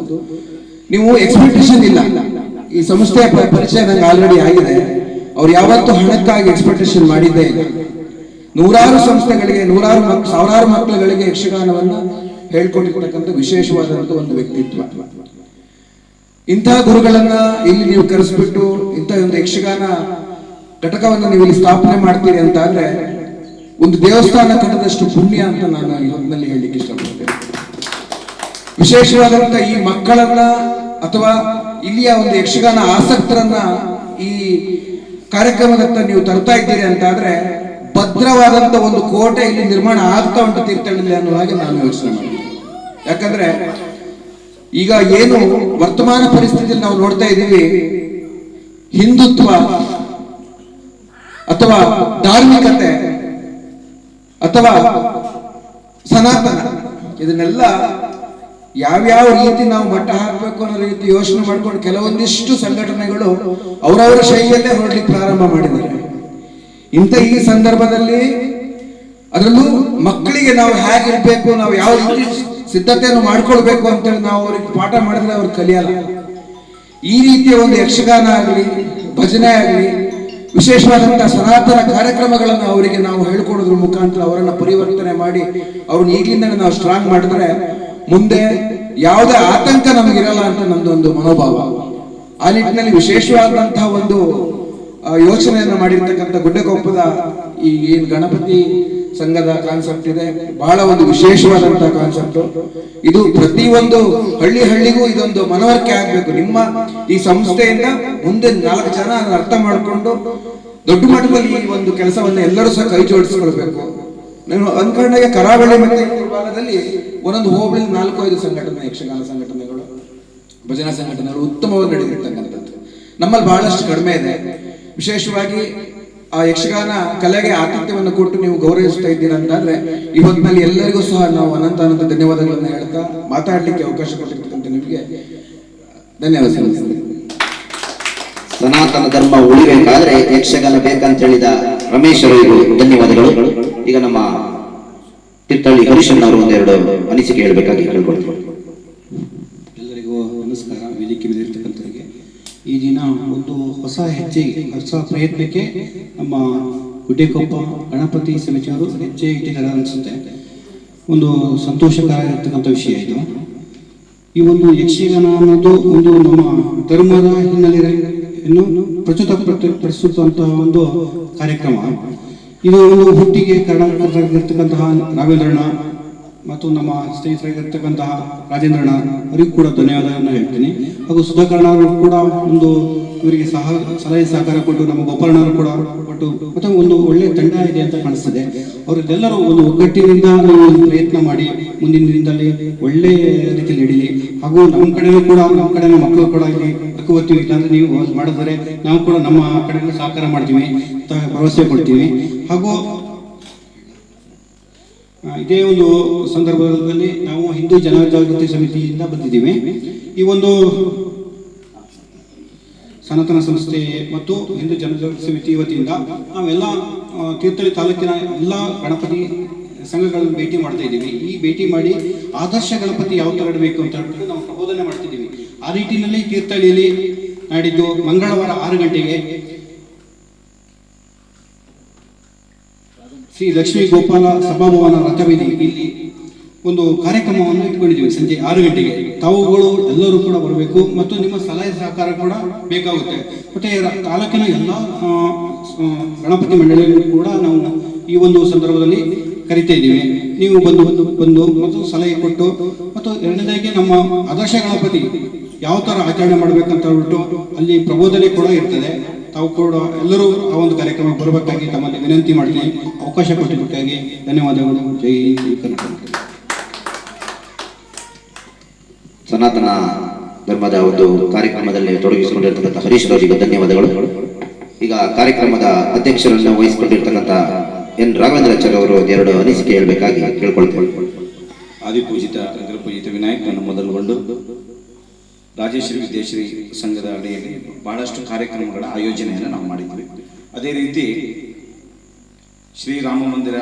Speaker 7: ನೀವು ಎಕ್ಸ್ಪೆಕ್ಟೇಷನ್ ಇಲ್ಲ. ಈ ಸಂಸ್ಥೆಯ ಪರಿಚಯ ನಂಗೆ ಆಲ್ರೆಡಿ ಆಗಿದೆ. ಅವ್ರು ಯಾವತ್ತೂ ಹಣಕ್ಕಾಗಿ ಎಕ್ಸ್ಪೆಕ್ಟೇಷನ್ ಮಾಡಿದ್ದೇ ಇಲ್ಲ. ನೂರಾರು ಸಂಸ್ಥೆಗಳಿಗೆ, ನೂರಾರು ಸಾವಿರಾರು ಮಕ್ಕಳುಗಳಿಗೆ ಯಕ್ಷಗಾನವನ್ನು ಹೇಳ್ಕೊಂಡಿರ್ತಕ್ಕಂಥ ವಿಶೇಷವಾದಂಥ ಒಂದು ವ್ಯಕ್ತಿತ್ವ. ಇಂತಹ ಗುರುಗಳನ್ನ ಇಲ್ಲಿ ನೀವು ಕರೆಸ್ಬಿಟ್ಟು ಇಂತಹ ಒಂದು ಯಕ್ಷಗಾನ ಘಟಕವನ್ನು ನೀವು ಇಲ್ಲಿ ಸ್ಥಾಪನೆ ಮಾಡ್ತೀರಿ ಅಂತ ಅಂದ್ರೆ ಒಂದು ದೇವಸ್ಥಾನ ಕಟ್ಟದಷ್ಟು ಪುಣ್ಯ ಅಂತ ನಾನು ಈ ಹೊತ್ತಿನಲ್ಲಿ ಹೇಳಲಿಕ್ಕೆ ಇಷ್ಟಪಡ್ತೇನೆ. ವಿಶೇಷವಾದಂತ ಈ ಮಕ್ಕಳನ್ನ ಅಥವಾ ಇಲ್ಲಿಯ ಒಂದು ಯಕ್ಷಗಾನ ಆಸಕ್ತರನ್ನ ಈ ಕಾರ್ಯಕ್ರಮದತ್ತ ನೀವು ತರ್ತಾ ಇದ್ದೀರಿ ಅಂತ ಆದ್ರೆ ಭದ್ರವಾದಂತ ಒಂದು ಕೋಟೆ ಇಲ್ಲಿ ನಿರ್ಮಾಣ ಆಗ್ತಾ ಉಂಟು ತೀರ್ಥಹಳ್ಳಿ ಅನ್ನೋ ಹಾಗೆ ನಾನು ಯೋಚನೆ ಮಾಡಿದ್ದೀನಿ ಯಾಕಂದ್ರೆ ಈಗ ಏನು ವರ್ತಮಾನ ಪರಿಸ್ಥಿತಿಯಲ್ಲಿ ನಾವು ನೋಡ್ತಾ ಇದ್ದೀವಿ, ಹಿಂದುತ್ವ ಅಥವಾ ಧಾರ್ಮಿಕತೆ ಅಥವಾ ಸನಾತನ, ಇದನ್ನೆಲ್ಲ ಯಾವ್ಯಾವ ರೀತಿ ನಾವು ಮಟ್ಟ ಹಾಕಬೇಕು ಅನ್ನೋ ರೀತಿ ಯೋಚನೆ ಮಾಡ್ಕೊಂಡು ಕೆಲವೊಂದಿಷ್ಟು ಸಂಘಟನೆಗಳು ಅವರವರ ಶೈಲಿಯಲ್ಲೇ ಹೊರಡ್ಲಿಕ್ಕೆ ಪ್ರಾರಂಭ ಮಾಡಿದ್ದಾರೆ. ಇಂಥ ಈ ಸಂದರ್ಭದಲ್ಲಿ ಅದರಲ್ಲೂ ಮಕ್ಕಳಿಗೆ ನಾವು ಹೇಗಿರ್ಬೇಕು, ನಾವು ಯಾವ ರೀತಿ ಸಿದ್ಧತೆಯನ್ನು ಮಾಡ್ಕೊಳ್ಬೇಕು ಅಂತೇಳಿ ನಾವು ಅವ್ರಿಗೆ ಪಾಠ ಮಾಡಿದ್ರೆ ಅವ್ರು ಕಲಿಯಲ್ಲ. ಈ ರೀತಿಯ ಒಂದು ಯಕ್ಷಗಾನ ಆಗಲಿ, ಭಜನೆ ಆಗಲಿ, ವಿಶೇಷವಾದಂತಹ ಸನಾತನ ಕಾರ್ಯಕ್ರಮಗಳನ್ನು ಅವರಿಗೆ ನಾವು ಹೇಳ್ಕೊಡೋದ್ರ ಮುಖಾಂತರ ಅವರನ್ನು ಪರಿವರ್ತನೆ ಮಾಡಿ ಅವ್ರನ್ನ ಈಗಲಿಂದ ನಾವು ಸ್ಟ್ರಾಂಗ್ ಮಾಡಿದ್ರೆ ಮುಂದೆ ಯಾವುದೇ ಆತಂಕ ನಮಗಿರಲ್ಲ ಅಂತ ಒಂದು ಮನೋಭಾವ. ಆ ನಿಟ್ಟಿನಲ್ಲಿ ವಿಶೇಷವಾದಂತಹ ಒಂದು ಯೋಚನೆಯನ್ನ ಮಾಡಿರ್ತಕ್ಕಂಥ ಗುಡ್ಡಕೊಪ್ಪದ ಈ ಏನು ಗಣಪತಿ ಸಂಘದ ಕಾನ್ಸೆಪ್ಟ್ ಇದೆ, ಬಹಳ ಒಂದು ವಿಶೇಷವಾದಂತಹ ಕಾನ್ಸೆಪ್ಟ್ ಇದು ಪ್ರತಿಯೊಂದು ಹಳ್ಳಿ ಹಳ್ಳಿಗೂ ಇದೊಂದು ಮನವರಿಕೆ ಆಗ್ಬೇಕು. ನಿಮ್ಮ ಈ ಸಂಸ್ಥೆಯಿಂದ ಮುಂದೆ ನಾಲ್ಕು ಜನ ಅರ್ಥ ಮಾಡಿಕೊಂಡು ದೊಡ್ಡ ಮಟ್ಟದಲ್ಲಿ ಈ ಒಂದು ಕೆಲಸವನ್ನ ಎಲ್ಲರೂ ಸಹ ಕೈ ಜೋಡಿಸ್ಕೊಳ್ಬೇಕು. ನಾನು ಅನ್ಕೊಂಡಾಗ ಕರಾವಳಿ ಮತ್ತೆ ಭಾಗದಲ್ಲಿ ಒಂದೊಂದು ಹೋಬಳಿ ನಾಲ್ಕು, ಐದು ಸಂಘಟನೆ, ಯಕ್ಷಗಾನ ಸಂಘಟನೆಗಳು, ಭಜನಾ ಸಂಘಟನೆಗಳು ಉತ್ತಮವಾಗಿ ನಡೆದಿರ್ತಕ್ಕಂಥದ್ದು. ನಮ್ಮಲ್ಲಿ ಬಹಳಷ್ಟು ಕಡಿಮೆ ಇದೆ. ವಿಶೇಷವಾಗಿ ಆ ಯಕ್ಷಗಾನ ಕಲೆಗೆ ಆತಿಥ್ಯವನ್ನು ಕೊಟ್ಟು ನೀವು ಗೌರವಿಸ್ತಾ ಇದ್ದೀರಾ ಅಂತಂದ್ರೆ, ಈ ಹೊತ್ತಿನಲ್ಲಿ ಎಲ್ಲರಿಗೂ ಸಹ ನಾವು ಅನಂತ ಅನಂತ ಧನ್ಯವಾದಗಳನ್ನು ಹೇಳ್ತಾ ಮಾತಾಡಲಿಕ್ಕೆ ಅವಕಾಶ ಕೊಟ್ಟಿರ್ತಕ್ಕಂಥ ನಿಮಗೆ ಧನ್ಯವಾದ
Speaker 2: ಸನಾತನ ಧರ್ಮ ಉಳಿಬೇಕಾದ್ರೆ ಯಕ್ಷಗಾನ ಬೇಕಂತ ಹೇಳಿದ ರಮೇಶ್ ಅವರಿಗೂ ಧನ್ಯವಾದಗಳು. ಈಗ ನಮ್ಮ ತೀರ್ಥಹಳ್ಳಿ ಹರೀಶನ್ ಅವರು ಒಂದೆರಡು ಅನಿಸಿಕೆ ಹೇಳಬೇಕಾಗಿ ಕೇಳ್ಕೊಳ್ತೀನಿ
Speaker 8: ಎಲ್ಲರಿಗೂ ನಮಸ್ಕಾರ ವೇದಿಕೆ ಮೇಲೆ ಇರ್ತಕ್ಕಂಥವರಿಗೆ ಈ ದಿನ ಒಂದು ಹೊಸ ಹೆಜ್ಜೆ ಹೊಸ ಪ್ರಯತ್ನಕ್ಕೆ ನಮ್ಮ ಗುಡ್ಡೆಕೊಪ್ಪ, ಗಣಪತಿ ಸಮಿತಿಯವರು ಹೆಜ್ಜೆ ಇಟ್ಟಿದ್ದಾರೆ ಅನಿಸುತ್ತೆ. ಒಂದು ಸಂತೋಷಕರ ಇರತಕ್ಕಂಥ ವಿಷಯ ಇದು. ಈ ಒಂದು ಯಕ್ಷಗಾನ ಅನ್ನೋದು ಒಂದು ನಮ್ಮ ಧರ್ಮದ ಹಿನ್ನೆಲೆಯನ್ನು ಪ್ರಚುತ ಪಡಿಸುತ್ತಂತಹ ಒಂದು ಕಾರ್ಯಕ್ರಮ. ಇದು ಒಂದು ಹುಟ್ಟಿಗೆ ಕರ್ನಾಟಕದಲ್ಲಿರ್ತಕ್ಕಂತಹ ರಾಘವೇಂದ್ರಣ್ಣ ಮತ್ತು ನಮ್ಮ ಸ್ನೇಹಿತರಾಗಿರ್ತಕ್ಕಂತಹ ರಾಜೇಂದ್ರಣ್ಣ ಅವರಿಗೂ ಕೂಡ ಧನ್ಯವಾದಗಳನ್ನು ಹೇಳ್ತೀನಿ. ಹಾಗೂ ಸುಧಾಕರ್ಣ ಅವರು ಕೂಡ ಒಂದು ಇವರಿಗೆ ಸಹ ಸಲಹೆ ಸಹಕಾರ ಕೊಟ್ಟು ನಮ್ಮ ಗೋಪಾಲಣ್ಣವರು ಕೂಡ ಕೊಟ್ಟು ಮತ್ತೆ ಒಂದು ಒಳ್ಳೆ ತಂಡ ಇದೆ ಅಂತ ಕಾಣಿಸ್ತದೆ. ಅವರೆಲ್ಲರೂ ಒಂದು ಒಗ್ಗಟ್ಟಿನಿಂದ ನಾವು ಪ್ರಯತ್ನ ಮಾಡಿ ಮುಂದಿನ ದಿನದಲ್ಲಿ ಒಳ್ಳೆ ರೀತಿಯಲ್ಲಿ ನಡೀಲಿ. ಹಾಗೂ ನಮ್ಮ ಕಡೆಯೂ ಕೂಡ ನಮ್ಮ ಕಡೆ ಮಕ್ಕಳು ಕೂಡ ಇಲ್ಲಿ ಬರ್ಕೋತೀವಿ ಇಲ್ಲಾಂದ್ರೆ ನೀವು ಮಾಡಿದರೆ ನಾವು ಕೂಡ ನಮ್ಮ ಕಡೆಯಿಂದ ಸಹಕಾರ ಮಾಡ್ತೀವಿ ಅಂತ ಭರವಸೆ ಕೊಡ್ತೀವಿ. ಹಾಗೂ ಇದೇ ಒಂದು ಸಂದರ್ಭದಲ್ಲಿ ನಾವು ಹಿಂದೂ ಜನಜಾಗೃತಿ ಸಮಿತಿಯಿಂದ ಬಂದಿದ್ದೀವಿ. ಈ ಒಂದು ಸನಾತನ ಸಂಸ್ಥೆ ಮತ್ತು ಹಿಂದೂ ಜನಜಾಗೃತಿ ಸಮಿತಿ ವತಿಯಿಂದ ನಾವೆಲ್ಲ ತೀರ್ಥಹಳ್ಳಿ ತಾಲೂಕಿನ ಎಲ್ಲ ಗಣಪತಿ ಸಂಘಗಳನ್ನು ಭೇಟಿ ಮಾಡ್ತಾ ಇದ್ದೀವಿ. ಈ ಭೇಟಿ ಮಾಡಿ ಆದರ್ಶ ಗಣಪತಿ ಯಾವ ಥರ ಇಡಬೇಕು ಅಂತ ಹೇಳ್ಬಿಟ್ಟು ನಾವು ಪ್ರಬೋಧನೆ ಮಾಡ್ತಿದ್ದೀವಿ. ಆ ರೀತಿಯಲ್ಲಿ ತೀರ್ಥಹಳ್ಳಿಯಲ್ಲಿ ನಾಡಿದ್ದು ಮಂಗಳವಾರ ಆರು ಗಂಟೆಗೆ ಶ್ರೀ ಲಕ್ಷ್ಮೀ ಗೋಪಾಲ ಸಭಾಭವನ ರಥವೇದಿ ಇಲ್ಲಿ ಒಂದು ಕಾರ್ಯಕ್ರಮವನ್ನು ಇಟ್ಕೊಂಡಿದ್ದೀವಿ. ಸಂಜೆ ಆರು ಗಂಟೆಗೆ. ತಾವುಗಳು ಎಲ್ಲರೂ ಕೂಡ ಬರಬೇಕು ಮತ್ತು ನಿಮ್ಮ ಸಲಹೆ ಸಹಕಾರ ಕೂಡ ಬೇಕಾಗುತ್ತೆ. ಮತ್ತೆ ತಾಲೂಕಿನ ಎಲ್ಲ ಗಣಪತಿ ಮಂಡಳಿಯನ್ನು ಕೂಡ ನಾವು ಈ ಒಂದು ಸಂದರ್ಭದಲ್ಲಿ ಕರಿತಾ ಇದ್ದೀವಿ. ನೀವು ಬಂದು ಬಂದು ಬಂದು ಮತ್ತು ಸಲಹೆ ಕೊಟ್ಟು ಮತ್ತು ಎರಡನೇದಾಗಿ ನಮ್ಮ ಆದರ್ಶ ಗಣಪತಿ ಯಾವ ಥರ ಆಚರಣೆ ಮಾಡಬೇಕಂತ ಹೇಳ್ಬಿಟ್ಟು ಅಲ್ಲಿ ಪ್ರಬೋಧನೆ ಕೂಡ ಇರ್ತದೆ. ತಾವು ಕೂಡ ಎಲ್ಲರೂ ಆ ಒಂದು ಕಾರ್ಯಕ್ರಮಕ್ಕೆ ಬರಬೇಕಾಗಿ ತಮ್ಮಲ್ಲಿ ವಿನಂತಿ ಮಾಡ್ತೀನಿ. ಅವಕಾಶ ಕೊಟ್ಟಿದ್ದಕ್ಕಾಗಿ ಧನ್ಯವಾದಗಳು. ಜೈ ಹಿಂದ್, ಜೈ ಕರ್ನಾಟಕ.
Speaker 2: ಸನಾತನ ಧರ್ಮದ ಒಂದು ಕಾರ್ಯಕ್ರಮದಲ್ಲಿ ತೊಡಗಿಸಿಕೊಂಡಿರ್ತಕ್ಕಂಥ ಹರೀಶ್ ಅವರಿಗೆ ಧನ್ಯವಾದಗಳು. ಈಗ ಕಾರ್ಯಕ್ರಮದ ಅಧ್ಯಕ್ಷರನ್ನು ವಹಿಸಿಕೊಂಡಿರ್ತಕ್ಕಂಥ ಎನ್ ರಾಘವೇಂದ್ರಾಚಾರ್ಯ ಅವರು ಎರಡು ಅನಿಸಿಕೆ ಹೇಳಬೇಕಾಗಿ ಕೇಳ್ಕೊಳ್ತೇವೆ
Speaker 9: ಆದಿಪೂಜಿತ ಅಗ್ರಪೂಜಿತ ವಿನಾಯಕನನ್ನು ಮೊದಲುಗೊಂಡು. ರಾಜೇಶ್ವರಿ ವಿದ್ಯಾಶ್ರೀ ಸಂಘದ ಅಡಿಯಲ್ಲಿ ಬಹಳಷ್ಟು ಕಾರ್ಯಕ್ರಮಗಳ ಆಯೋಜನೆಯನ್ನು ನಾವು ಮಾಡಿದ್ವಿ. ಅದೇ ರೀತಿ ಶ್ರೀರಾಮ ಮಂದಿರ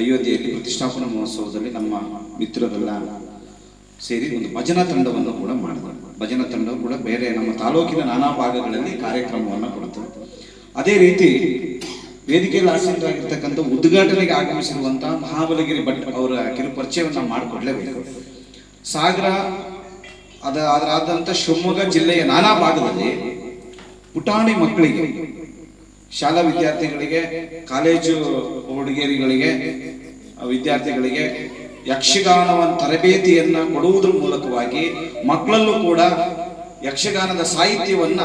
Speaker 9: ಅಯೋಧ್ಯೆಯಲ್ಲಿ ಪ್ರತಿಷ್ಠಾಪನಾ ಮಹೋತ್ಸವದಲ್ಲಿ ನಮ್ಮ ಮಿತ್ರರೆಲ್ಲ ಸೇರಿ ಒಂದು ಭಜನಾ ತಂಡವನ್ನು ಕೂಡ ಮಾಡಿದ್ರು ಭಜನಾ ತಂಡ ಕೂಡ ಬೇರೆ ನಮ್ಮ ತಾಲೂಕಿನ ನಾನಾ ಭಾಗಗಳಲ್ಲಿ ಕಾರ್ಯಕ್ರಮವನ್ನು ಕೊಡ್ತದೆ. ಅದೇ ರೀತಿ ವೇದಿಕೆಯಲ್ಲಿ ಆಸೀನರಾಗಿರ್ತಕ್ಕಂಥ ಉದ್ಘಾಟನೆಗೆ ಆಗಮಿಸಿರುವಂತಹ ಮಹಾಬಲಗಿರಿ ಭಟ್ ಅವರ ಕೆಲವು ಪರಿಚಯವನ್ನು ಮಾಡಿಕೊಡ್ಲೇಬೇಕು. ಸಾಗರ ಅದ ಅದರಾದಂಥ ಶಿವಮೊಗ್ಗ ಜಿಲ್ಲೆಯ ನಾನಾ ಭಾಗದಲ್ಲಿ ಪುಟಾಣಿ ಮಕ್ಕಳಿಗೆ, ಶಾಲಾ ವಿದ್ಯಾರ್ಥಿಗಳಿಗೆ, ಕಾಲೇಜು ಹುಡುಗಿಯರಿಗೆ ವಿದ್ಯಾರ್ಥಿಗಳಿಗೆ ಯಕ್ಷಗಾನವ ತರಬೇತಿಯನ್ನ ಕೊಡುವುದರ ಮೂಲಕವಾಗಿ ಮಕ್ಕಳಲ್ಲೂ ಕೂಡ ಯಕ್ಷಗಾನದ ಸಾಹಿತ್ಯವನ್ನ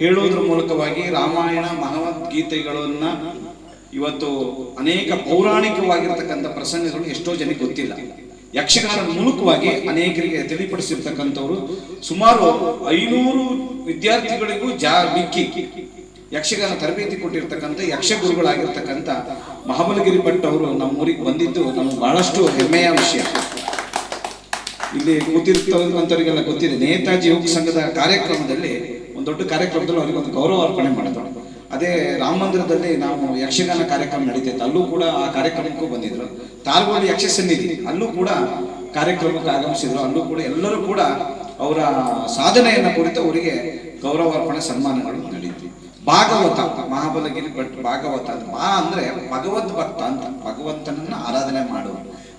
Speaker 9: ಹೇಳುವುದರ ಮೂಲಕವಾಗಿ ರಾಮಾಯಣ, ಭಗವದ್ಗೀತೆಗಳನ್ನ ಇವತ್ತು ಅನೇಕ ಪೌರಾಣಿಕವಾಗಿರ್ತಕ್ಕಂಥ ಪ್ರಸಂಗಗಳು ಎಷ್ಟೋ ಜನಕ್ಕೆ ಗೊತ್ತಿಲ್ಲ. ಯಕ್ಷಗಾನದ ಮೂಲಕವಾಗಿ ಅನೇಕರಿಗೆ ತಿಳಿಪಡಿಸಿರ್ತಕ್ಕಂಥವ್ರು. ಸುಮಾರು ಐನೂರು ವಿದ್ಯಾರ್ಥಿಗಳಿಗೂ ಜಾ ಮಿಕ್ಕಿ ಯಕ್ಷಗಾನ ತರಬೇತಿ ಕೊಟ್ಟಿರ್ತಕ್ಕಂಥ ಯಕ್ಷ ಗುರುಗಳಾಗಿರ್ತಕ್ಕಂಥ ಮಹಾಬಲಗಿರಿ ಭಟ್ ಅವರು ನಮ್ಮ ಊರಿಗೆ ಬಂದಿದ್ದು ನಮ್ಗೆ ಬಹಳಷ್ಟು ಹೆಮ್ಮೆಯ ವಿಷಯ. ಇಲ್ಲಿ ಕೂತಿರ್ತಕ್ಕಂಥವ್ರಿಗೆಲ್ಲ ಗೊತ್ತಿದೆ, ನೇತಾಜಿ ಯೋಗ ಸಂಘದ ಕಾರ್ಯಕ್ರಮದಲ್ಲಿ ಒಂದು ದೊಡ್ಡ ಕಾರ್ಯಕ್ರಮದಲ್ಲಿ ಅವರಿಗೆ ಗೌರವ ಅರ್ಪಣೆ ಮಾಡಿದ್ರು. ಅದೇ ರಾಮ ಮಂದಿರದಲ್ಲಿ ನಾವು ಯಕ್ಷಗಾನ ಕಾರ್ಯಕ್ರಮ ನಡೀತೈತೆ ಅಲ್ಲೂ ಕೂಡ ಆ ಕಾರ್ಯಕ್ರಮಕ್ಕೂ ಬಂದಿದ್ರು. ತಾಲ್ಗೋಲಿ ಯಕ್ಷ ಸನ್ನಿಧಿ, ಅಲ್ಲೂ ಕೂಡ ಕಾರ್ಯಕ್ರಮಕ್ಕೆ ಆಗಮಿಸಿದ್ರು. ಅಲ್ಲೂ ಕೂಡ ಎಲ್ಲರೂ ಕೂಡ ಅವರ ಸಾಧನೆಯನ್ನು ಕುರಿತು ಅವರಿಗೆ ಗೌರವಾರ್ಪಣೆ ಸನ್ಮಾನಗಳು ನಡೀತಿ. ಭಾಗವತ, ಮಹಾಬಲಗಿರಿ ಭಟ್ ಭಾಗವತ ಮಾ ಅಂದ್ರೆ ಭಗವದ್ ಭಕ್ತ ಅಂತ. ಭಗವಂತನನ್ನ ಆರಾಧನೆ ಮಾಡುವ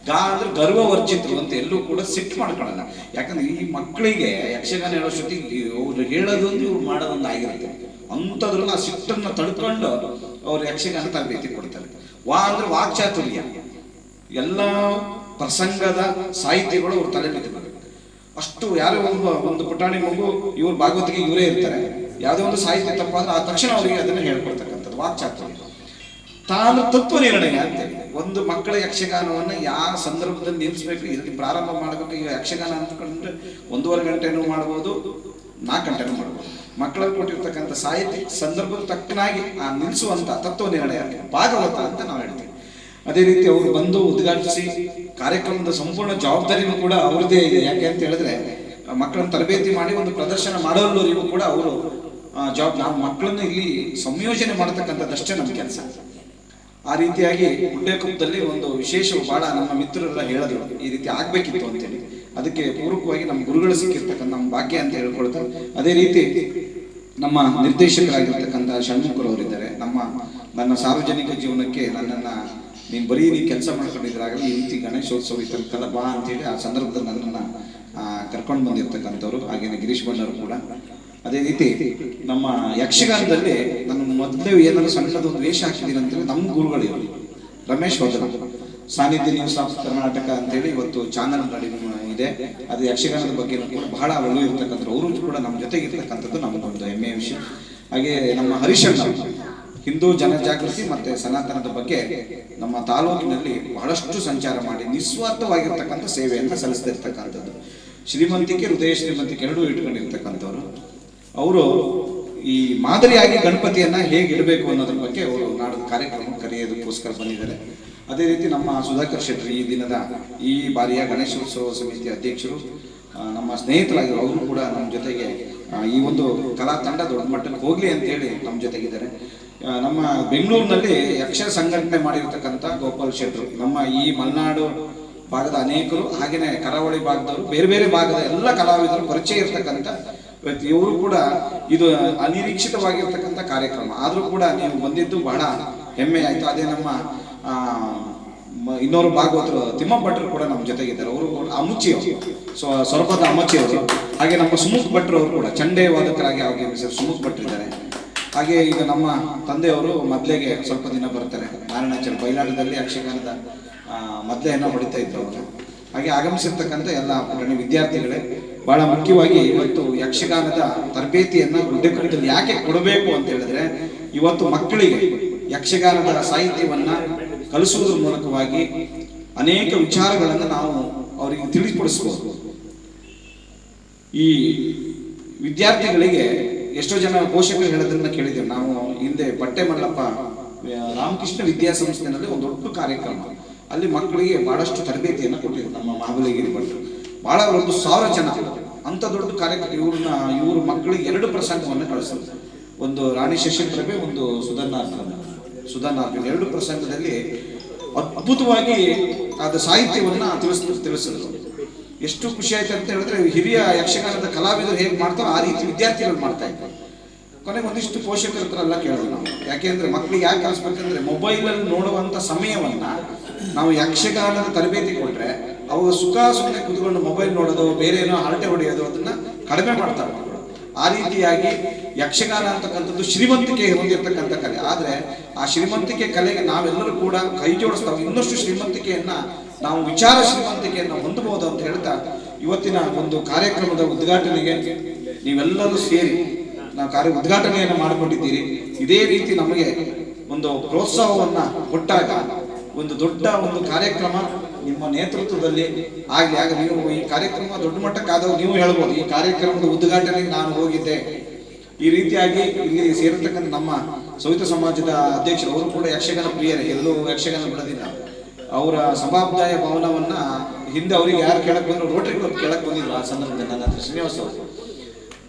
Speaker 9: ಗಾ ಅಂದ್ರೆ ಗರ್ವವರ್ಜಿತರು ಅಂತ ಎಲ್ಲೂ ಕೂಡ ಸಿಟ್ಟು ಮಾಡ್ಕೊಳ್ಳಲ್ಲ. ಯಾಕಂದ್ರೆ ಈ ಮಕ್ಕಳಿಗೆ ಯಕ್ಷಗಾನ ಹೇಳೋಷ್ಟೊತ್ತಿಗೆ ಅವ್ರು ಹೇಳೋದೊಂದು ಇವ್ರು ಮಾಡೋದೊಂದು ಆಗಿರುತ್ತೆ. ಅಂಥದ್ರನ್ನ ಆ ಸಿಟ್ಟನ್ನು ತಡ್ಕೊಂಡು ಅವ್ರು ಯಕ್ಷಗಾನ ತರಬೇತಿ ಕೊಡ್ತಾರೆ. ವಾ ಅಂದ್ರೆ ವಾಕ್ಚಾತುರ್ಯ. ಎಲ್ಲ ಪ್ರಸಂಗದ ಸಾಹಿತ್ಯಗಳು ಅವ್ರ ತಲೆ ಮೇಲೆ ಅಷ್ಟು ಯಾರೋ ಒಬ್ಬ, ಒಂದು ಪುಟಾಣಿ ಮಗು, ಇವರು ಭಾಗವತಿಗೆ ಇವರೇ ಇರ್ತಾರೆ. ಯಾವುದೇ ಒಂದು ಸಾಹಿತ್ಯ ತಪ್ಪಾದ್ರೆ ಆ ತಕ್ಷಣ ಅವರಿಗೆ ಅದನ್ನು ಹೇಳ್ಕೊಡ್ತಕ್ಕಂಥದ್ದು, ವಾಕ್ಚಾತುರ್ಯ. ತಾನು ತತ್ವ ನಿರ್ಣಯ ಅಂತೇಳಿ ಒಂದು ಮಕ್ಕಳ ಯಕ್ಷಗಾನವನ್ನು ಯಾವ ಸಂದರ್ಭದಲ್ಲಿ ನಿಲ್ಲಿಸ್ಬೇಕು ಇದಕ್ಕೆ ಪ್ರಾರಂಭ ಮಾಡಬೇಕು, ಈಗ ಯಕ್ಷಗಾನ ಅಂದ್ಕೊಂಡ್ರೆ ಒಂದೂವರೆ ಗಂಟೆನೂ ಮಾಡ್ಬೋದು, ನಾಲ್ಕು ಗಂಟೆನೂ ಮಾಡ್ಬೋದು. ಮಕ್ಕಳಲ್ಲಿ ಕೊಟ್ಟಿರ್ತಕ್ಕಂಥ ಸಾಹಿತ್ಯ ಸಂದರ್ಭದ ತಕ್ಕನಾಗಿ ಆ ನಿಲ್ಲಿಸುವಂಥ ತತ್ವ ನಿರ್ಣಯ ಭಾಗವತ ಅಂತ ನಾವು ಹೇಳ್ತೀವಿ. ಅದೇ ರೀತಿ ಅವರು ಬಂದು ಉದ್ಘಾಟಿಸಿ ಕಾರ್ಯಕ್ರಮದ ಸಂಪೂರ್ಣ ಜವಾಬ್ದಾರಿನೂ ಕೂಡ ಅವ್ರದ್ದೇ ಇದೆ. ಯಾಕೆ ಅಂತ ಹೇಳಿದ್ರೆ ಮಕ್ಕಳನ್ನು ತರಬೇತಿ ಮಾಡಿ ಒಂದು ಪ್ರದರ್ಶನ ಮಾಡೋಲ್ಲವರಿಗೂ ಕೂಡ ಅವರು ಜಾಬ್ ನಾವು ಮಕ್ಕಳನ್ನು ಇಲ್ಲಿ ಸಂಯೋಜನೆ ಮಾಡತಕ್ಕಂಥದ್ದಷ್ಟೇ ನಮ್ಮ ಕೆಲಸ. ಆ ರೀತಿಯಾಗಿ ಗುಡ್ಡೆಕೊಪ್ಪದಲ್ಲಿ ಒಂದು ವಿಶೇಷ ಬಹಳ ನಮ್ಮ ಮಿತ್ರರೆಲ್ಲ ಹೇಳಿದ್ರು, ಈ ರೀತಿ ಆಗ್ಬೇಕಿತ್ತು ಅಂತೇಳಿ. ಅದಕ್ಕೆ ಪೂರಕವಾಗಿ ನಮ್ಮ ಗುರುಗಳು ಸಿಕ್ಕಿರ್ತಕ್ಕಂಥ ನಮ್ಮ ಭಾಗ್ಯ ಅಂತ ಹೇಳ್ಕೊಳ್ತಾರೆ. ಅದೇ ರೀತಿ ನಮ್ಮ ನಿರ್ದೇಶಕರಾಗಿರ್ತಕ್ಕಂಥ ಷಣ್ಮುಖರು ಅವರಿದ್ದಾರೆ. ನಮ್ಮ, ನನ್ನ ಸಾರ್ವಜನಿಕ ಜೀವನಕ್ಕೆ ನನ್ನನ್ನು ನೀನು ಬರೀ ನೀವು ಕೆಲಸ ಮಾಡ್ಕೊಂಡಿದ್ರಾಗಲಿ ಈ ರೀತಿ ಗಣೇಶೋತ್ಸವ ತನಕಲ್ಲ ಬಾ ಅಂತೇಳಿ ಆ ಸಂದರ್ಭದಲ್ಲಿ ನನ್ನನ್ನು ಕರ್ಕೊಂಡು ಬಂದಿರ್ತಕ್ಕಂಥವ್ರು ಹಾಗೆಯೇ ಗಿರೀಶ್ ಬಣ್ಣರು ಕೂಡ. ಅದೇ ರೀತಿ ನಮ್ಮ ಯಕ್ಷಗಾನದಲ್ಲಿ ನನ್ನ ಮೊದಲೇ ಏನಾದರೂ ಸಣ್ಣದೊಂದು ವೇಷ ಹಾಕಿದ್ದೀನಿ ಅಂತೇಳಿ ನಮ್ಮ ಗುರುಗಳು ಇವರು. ರಮೇಶ್ ಹೋದ್ರ ಸಾನ್ನಿಧ್ಯ ನ್ಯೂಸ್ ಆಫ್ ಕರ್ನಾಟಕ ಅಂತೇಳಿ ಇವತ್ತು ಚಾನಲ್ ಇದೆ. ಅದು ಯಕ್ಷಗಾನದ ಬಗ್ಗೆ ಕೂಡ ಬಹಳ ಒಳ್ಳೆ ಇರ್ತಕ್ಕಂಥ ಅವರು ಕೂಡ ನಮ್ಮ ಜೊತೆಗೆ ಇರ್ತಕ್ಕಂಥದ್ದು ನಮಗೊಂದು ಹೆಮ್ಮೆಯ ವಿಷಯ. ಹಾಗೆ ನಮ್ಮ ಹರಿಶಣ್ಣ ಹಿಂದೂ ಜನಜಾಗೃತಿ ಮತ್ತೆ ಸನಾತನದ ಬಗ್ಗೆ ನಮ್ಮ ತಾಲೂಕಿನಲ್ಲಿ ಬಹಳಷ್ಟು ಸಂಚಾರ ಮಾಡಿ ನಿಸ್ವಾರ್ಥವಾಗಿರ್ತಕ್ಕಂಥ ಸೇವೆಯನ್ನು ಸಲ್ಲಿಸ್ತಿರ್ತಕ್ಕಂಥದ್ದು. ಶ್ರೀಮಂತಿಕೆ, ಹೃದಯ ಶ್ರೀಮಂತಿಕೆ ಎರಡೂ ಇಟ್ಕೊಂಡಿರ್ತಕ್ಕಂಥವ್ರು. ಅವರು ಈ ಮಾದರಿಯಾಗಿ ಗಣಪತಿಯನ್ನ ಹೇಗೆ ಇಡಬೇಕು ಅನ್ನೋದ್ರ ಬಗ್ಗೆ ಅವರು ನಾಡದ ಕಾರ್ಯಕ್ರಮ ಕರೆಯೋದಕ್ಕೋಸ್ಕರ ಬಂದಿದ್ದಾರೆ. ಅದೇ ರೀತಿ ನಮ್ಮ ಸುಧಾಕರ್ ಶೆಟ್ಟಿ ಈ ದಿನದ ಈ ಬಾರಿಯ ಗಣೇಶೋತ್ಸವ ಸಮಿತಿ ಅಧ್ಯಕ್ಷರು ನಮ್ಮ ಸ್ನೇಹಿತರಾಗಿರೋ ಅವರು ಕೂಡ ನಮ್ಮ ಜೊತೆಗೆ ಈ ಒಂದು ಕಲಾ ತಂಡ ದೊಡ್ಡ ಮಟ್ಟಕ್ಕೆ ಹೋಗ್ಲಿ ಅಂತೇಳಿ ನಮ್ಮ ಜೊತೆಗಿದ್ದಾರೆ. ನಮ್ಮ ಬೆಂಗಳೂರಿನಲ್ಲಿ ಯಕ್ಷ ಸಂಘಟನೆ ಮಾಡಿರ್ತಕ್ಕಂಥ ಗೋಪಾಲ್ ಶೆಟ್ಟರು ನಮ್ಮ ಈ ಮಲೆನಾಡು ಭಾಗದ ಅನೇಕರು ಹಾಗೆಯೇ ಕರಾವಳಿ ಭಾಗದವರು, ಬೇರೆ ಬೇರೆ ಭಾಗದ ಎಲ್ಲ ಕಲಾವಿದರು ಪರಿಚಯ ಇರ್ತಕ್ಕಂಥ ವ್ಯಕ್ತಿ. ಇವರು ಕೂಡ ಇದು ಅನಿರೀಕ್ಷಿತವಾಗಿರ್ತಕ್ಕಂಥ ಕಾರ್ಯಕ್ರಮ. ಆದರೂ ಕೂಡ ನೀವು ಬಂದಿದ್ದು ಬಹಳ ಹೆಮ್ಮೆ ಆಯಿತು. ಅದೇ ನಮ್ಮ ಇನ್ನೋರು ಭಾಗವತರು ತಿಮ್ಮಪ್ಪ ಭಟ್ರು ಕೂಡ ನಮ್ಮ ಜೊತೆಗಿದ್ದಾರೆ. ಅವರು ಅಮುಚಿ ಅವರು ಸೊ ಸ್ವರ್ಪದ ಅಮುಚ್ಚಿ ಅವರು ಹಾಗೆ ನಮ್ಮ ಸುಮುಖ್ ಭಟ್ರು ಅವರು ಕೂಡ, ಚಂಡೆ ವಾದಕರಾಗಿ ಆಗಮಿಸಿದ ಸುಮುಖ್ ಭಟ್ರಿದ್ದಾರೆ ಹಾಗೆ ಈಗ ನಮ್ಮ ತಂದೆಯವರು ಮೊದಲಿಗೆ ಸ್ವಲ್ಪ ದಿನ ಬರ್ತಾರೆ. ನಾರಾಯಣಾಚಾರ್ಯ ಬಯಲಾಟದಲ್ಲಿ ಯಕ್ಷಗಾನದ ಮೊದಲೆಯನ್ನು ಹೊಡಿತಾ ಇದ್ರು ಅವರು. ಹಾಗೆ ಆಗಮಿಸಿರ್ತಕ್ಕಂಥ ಎಲ್ಲ ಪುರಾಣಿ ವಿದ್ಯಾರ್ಥಿಗಳೇ, ಬಹಳ ಮುಖ್ಯವಾಗಿ ಇವತ್ತು ಯಕ್ಷಗಾನದ ತರಬೇತಿಯನ್ನು ಗುಡ್ಡೆಕುಪ್ಪದಲ್ಲಿ ಯಾಕೆ ಕೊಡಬೇಕು ಅಂತ ಹೇಳಿದ್ರೆ, ಇವತ್ತು ಮಕ್ಕಳಿಗೆ ಯಕ್ಷಗಾನದ ಸಾಹಿತ್ಯವನ್ನ ಕಲಿಸುವುದರ ಮೂಲಕವಾಗಿ ಅನೇಕ ವಿಚಾರಗಳನ್ನು ನಾವು ಅವರಿಗೆ ತಿಳಿಪಡಿಸಬಹುದು ಈ ವಿದ್ಯಾರ್ಥಿಗಳಿಗೆ ಎಷ್ಟೋ ಜನ ಪೋಷಕರು ಹೇಳೋದನ್ನ ಕೇಳಿದ್ದೇವೆ. ನಾವು ಹಿಂದೆ ಬಟ್ಟೆ ಮಲ್ಲಪ್ಪ ರಾಮಕೃಷ್ಣ ವಿದ್ಯಾಸಂಸ್ಥೆನಲ್ಲಿ ಒಂದು ದೊಡ್ಡ ಕಾರ್ಯಕ್ರಮ. ಅಲ್ಲಿ ಮಕ್ಕಳಿಗೆ ಬಹಳಷ್ಟು ತರಬೇತಿಯನ್ನು ಕೊಟ್ಟಿದ್ರು ನಮ್ಮ ಮಹಾಬಲಿಗಿರಿ ಭಟ್ರು ಬಹಳ ಒಂದು ಸಾವಿರ ಜನ. ಅಂತ ದೊಡ್ಡ ಕಾರ್ಯಕ್ರಮ, ಇವ್ರನ್ನ, ಇವರು ಮಕ್ಕಳಿಗೆ ಎರಡು ಪ್ರಸಂಗವನ್ನು ಕಳಿಸಿದ್ರು. ಒಂದು ರಾಣಿ ಶಶಿ ಪ್ರಭೆ ಒಂದು ಸುಧರ್ನಾರ್ಥ ಸುಧರ್ನಾರ್ಥ ಎರಡು ಪ್ರಸಂಗದಲ್ಲಿ ಅದ್ಭುತವಾಗಿ ಆದ ಸಾಹಿತ್ಯವನ್ನ ತಿಳಿಸ್, ತಿಳಿಸಿದ್ರು. ಎಷ್ಟು ಖುಷಿ ಆಯ್ತು ಅಂತ ಹೇಳಿದ್ರೆ ಹಿರಿಯ ಯಕ್ಷಗಾನದ ಕಲಾವಿದರು ಹೇಗೆ ಮಾಡ್ತಾರೋ ಆ ರೀತಿ ವಿದ್ಯಾರ್ಥಿಗಳು ಮಾಡ್ತಾ ಇದ್ದಾರೆ ಕೊನೆಗೆ ಒಂದಿಷ್ಟು ಪೋಷಕರ ಹತ್ರ ಎಲ್ಲ ಕೇಳಿದ್ವಿ ನಾವು. ಯಾಕೆಂದ್ರೆ ಮಕ್ಕಳಿಗೆ ಯಾಕೆ ಕಲಿಸ್ಬೇಕಂದ್ರೆ ಮೊಬೈಲಲ್ಲಿ ನೋಡುವಂತ ಸಮಯವನ್ನ ನಾವು ಯಕ್ಷಗಾನದ ತರಬೇತಿ ಕೊಟ್ರೆ ಅವು ಸುಖ ಸುಮ್ಮನೆ ಕುತ್ಕೊಂಡು ಮೊಬೈಲ್ ನೋಡೋದು, ಬೇರೆ ಏನೋ ಹರಟೆ ಹೊಡೆಯೋದು, ಅದನ್ನ ಕಡಿಮೆ ಮಾಡ್ತಾರೆ ಆ ರೀತಿಯಾಗಿ ಯಕ್ಷಗಾನ ಅಂತಕ್ಕಂಥದ್ದು ಶ್ರೀಮಂತಿಕೆ ಹೊಂದಿರತಕ್ಕಂಥ ಕಲೆ. ಆದ್ರೆ ಆ ಶ್ರೀಮಂತಿಕೆ ಕಲೆಗೆ ನಾವೆಲ್ಲರೂ ಕೂಡ ಕೈ ಜೋಡಿಸ್ತಾವೆ. ಇನ್ನಷ್ಟು ಶ್ರೀಮಂತಿಕೆಯನ್ನ ನಾವು ವಿಚಾರ ಶ್ರೀಮಂತಿಕೆಯನ್ನು ಹೊಂದಬಹುದು ಅಂತ ಹೇಳ್ತಾ ಇವತ್ತಿನ ಒಂದು ಕಾರ್ಯಕ್ರಮದ ಉದ್ಘಾಟನೆಗೆ ನೀವೆಲ್ಲರೂ ಸೇರಿ ನಾವು ಕಾರ್ಯ ಉದ್ಘಾಟನೆಯನ್ನು ಮಾಡಿಕೊಂಡಿದ್ದೀರಿ. ಇದೇ ರೀತಿ ನಮಗೆ ಒಂದು ಪ್ರೋತ್ಸಾಹವನ್ನ ಕೊಟ್ಟಾಗ ಒಂದು ದೊಡ್ಡ ಒಂದು ಕಾರ್ಯಕ್ರಮ ನಿಮ್ಮ ನೇತೃತ್ವದಲ್ಲಿ ಆಗ್ಲಿ, ಆಗ ನೀವು ಈ ಕಾರ್ಯಕ್ರಮ ದೊಡ್ಡ ಮಟ್ಟಕ್ಕಾದವು ನೀವು ಹೇಳ್ಬೋದು. ಈ ಕಾರ್ಯಕ್ರಮದ ಉದ್ಘಾಟನೆಗೆ ನಾನು ಹೋಗಿದ್ದೆ. ಈ ರೀತಿಯಾಗಿ ಇಲ್ಲಿ ಸೇರಿರ್ತಕ್ಕಂಥ ನಮ್ಮ ಸವಿತ ಸಮಾಜದ ಅಧ್ಯಕ್ಷರು, ಅವರು ಕೂಡ ಯಕ್ಷಗಾನ ಪ್ರಿಯರೇ, ಎಲ್ಲೂ ಯಕ್ಷಗಾನ ಬಿಡೋದಿಲ್ಲ. ಅವರ ಸಭಾಬ್ದಾಯ ಭವನವನ್ನ ಹಿಂದೆ ಅವರಿಗೆ ಯಾರು ಕೇಳಕ್ ಬಂದ್ರು ರೋಟರಿ ಕ್ಲಬ್ ಕೇಳಕ್ ಬಂದಿದ್ರು ಆ ಸಂದರ್ಭದಲ್ಲಿ ನನ್ನ ಹತ್ರ ಶ್ರೀನಿವಾಸ ಅವರು.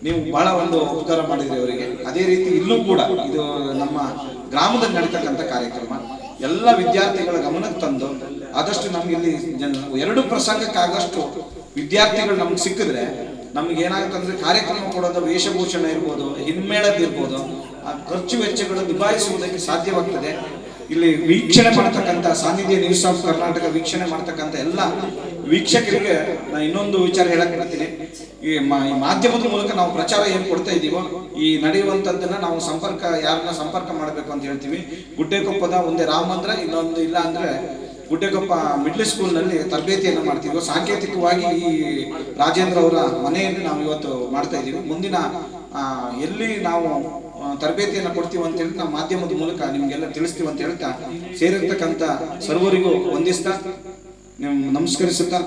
Speaker 9: ನೀವು ಬಹಳ ಒಂದು ಉಪಕಾರ ಮಾಡಿದ್ರಿ ಅವರಿಗೆ. ಅದೇ ರೀತಿ ಇಲ್ಲೂ ಕೂಡ ಇದು ನಮ್ಮ ಗ್ರಾಮದಲ್ಲಿ ನಡೀತಕ್ಕಂಥ ಕಾರ್ಯಕ್ರಮ. ಎಲ್ಲ ವಿದ್ಯಾರ್ಥಿಗಳ ಗಮನಕ್ಕೆ ತಂದು ಆದಷ್ಟು ನಮ್ಗೆ ಇಲ್ಲಿ ಎರಡು ಪ್ರಸಂಗಕ್ಕಾಗಷ್ಟು ವಿದ್ಯಾರ್ಥಿಗಳು ನಮ್ಗೆ ಸಿಕ್ಕಿದ್ರೆ ನಮ್ಗೆ ಏನಾಗುತ್ತೆ ಅಂದ್ರೆ ಕಾರ್ಯಕ್ರಮ ಕೊಡೋದು, ವೇಷಭೂಷಣ ಇರ್ಬೋದು ಹಿಮ್ಮೇಳದ್ ಇರ್ಬೋದು, ಆ ಖರ್ಚು ವೆಚ್ಚಗಳು ನಿಭಾಯಿಸುವುದಕ್ಕೆ ಸಾಧ್ಯವಾಗ್ತದೆ. ಇಲ್ಲಿ ವೀಕ್ಷಣೆ ಮಾಡ್ತಕ್ಕಂಥ ಸಾನ್ನಿಧ್ಯ ನ್ಯೂಸ್ ಆಫ್ ಕರ್ನಾಟಕ ವೀಕ್ಷಣೆ ಮಾಡ್ತಕ್ಕಂಥ ಎಲ್ಲ ವೀಕ್ಷಕರಿಗೆ ನಾನು ಇನ್ನೊಂದು ವಿಚಾರ ಹೇಳಕ್ ಬರ್ತೀನಿ. ಈ ಮಾಧ್ಯಮದ ಮೂಲಕ ನಾವು ಪ್ರಚಾರ ಏನ್ ಕೊಡ್ತಾ ಇದೀವೋ, ಈ ನಡೆಯುವಂಥದ್ದನ್ನ ನಾವು ಸಂಪರ್ಕ, ಯಾರನ್ನ ಸಂಪರ್ಕ ಮಾಡಬೇಕು ಅಂತ ಹೇಳ್ತೀವಿ. ಗುಡ್ಡೆಕೊಪ್ಪದ ಒಂದೇ ರಾಮ ಅಂದ್ರೆ ಇನ್ನೊಂದು ಇಲ್ಲ ಅಂದ್ರೆ ಗುಡ್ಡೆಕೊಪ್ಪ ಮಿಡ್ಲ್ ಸ್ಕೂಲ್ನಲ್ಲಿ ತರಬೇತಿಯನ್ನು ಮಾಡ್ತೀವಿ ಸಾಂಕೇತಿಕವಾಗಿ ಈ ರಾಜೇಂದ್ರ ಅವರ ಮನೆಯಲ್ಲಿ ನಾವು ಇವತ್ತು ಮಾಡ್ತಾ ಇದ್ದೀವಿ. ಮುಂದಿನ ಎಲ್ಲಿ ನಾವು ತರಬೇತಿಯನ್ನು ಕೊಡ್ತೀವಿ ಅಂತ ಹೇಳಿ ನಾವು ಮಾಧ್ಯಮದ ಮೂಲಕ ನಿಮಗೆಲ್ಲ ತಿಳಿಸ್ತೀವಿ ಅಂತ ಹೇಳ್ತಾ ಸೇರಿರ್ತಕ್ಕಂಥ ಸರ್ವರಿಗೂ ವಂದಿಸ್ತಾ, ನಿಮ್ ನಮಸ್ಕರಿಸುತ್ತಾ,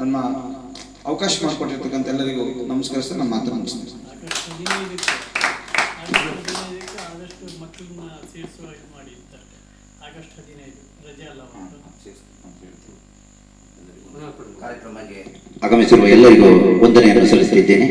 Speaker 9: ನಮ್ಮ ಅವಕಾಶ ಮಾಡಿಕೊಟ್ಟಿರ್ತಕ್ಕಂಥ ಎಲ್ಲರಿಗೂ ನಮಸ್ಕರಿಸ್ತಾ, ನಮ್ಮ ಮಾತು
Speaker 3: ಮಾಡಿ ಆಗಸ್ಟ್ ಹದಿನೈದು, ರಜೆ ಅಲ್ಲ ಅವತ್ತು.
Speaker 2: ಆಗಮಿಸಿರುವ ಎಲ್ಲರಿಗೂ ವಂದನೆಯನ್ನು ಸಲ್ಲಿಸುತ್ತಿದ್ದೇನೆ